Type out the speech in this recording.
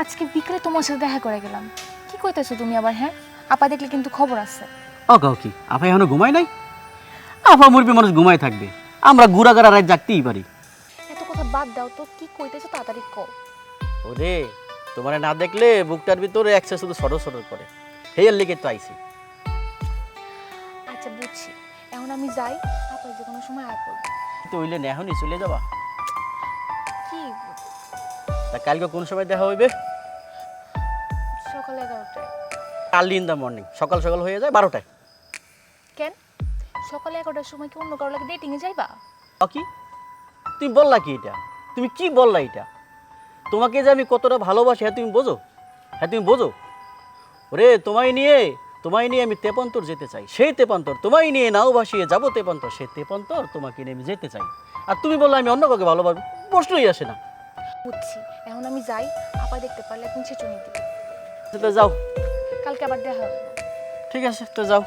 আজকে বিকেলে তোমার সাথে দেখা করে গেলাম। কি কইতেছো তুমি আবার হ্যাঁ? আপা দেখলে কিন্তু খবর আছে। ও কাউ কি? আপা এখনও ঘুমায় নাই? আপা মুরবি মানুষ ঘুমায় থাকবে। আমরা গুড়াগাড়া রাত জাগতেই পারি। এত কথা বাদ দাও তো কি কইতেছো তাড়াতাড়ি কও। ওরে তোমার না দেখলে বুকটার ভিতরে একসে শুধু সরো সরো করে। হেয়ার লেগে তো আইছি। আচ্ছা বুঝছি। এখন আমি যাই আপা যে কোনো সময় আয় করব। তো হইলে না এখনই চলে যাবা। কি তা কালকে কোন সময় দেখা হইবে? সকাল এগারোটায়। আর্লি ইন দ্য মর্নিং সকাল সকাল হয়ে যায় বারোটায়। কেন? সকাল এগারোটার সময় কি অন্য কারও লাগে ডেটিংয়ে যাইবা? কি? তুমি বললা কি এটা? তুমি কি বললা এটা? তোমাকে যে আমি কতটা ভালোবাসি হ্যাঁ তুমি বোঝো? হ্যাঁ তুমি বোঝো? ওরে তোমায় নিয়ে তোমায় নিয়ে আমি তেপান্তর যেতে চাই। সেই তেপান্তর তোমায় নিয়ে নাও ভাসিয়ে যাব তেপান্তর। সেই তেপান্তর তোমাকে নিয়ে আমি যেতে চাই। আর তুমি বললে আমি অন্য কাউকে ভালোবাসবো। প্রশ্নই আসে না। বুঝছি। এখন আমি যাই আপা দেখতে পারলে একদিন সে চুনি দিবে। তো যাও। কালকে আবার দেখা হবে ঠিক আছে তো যাও।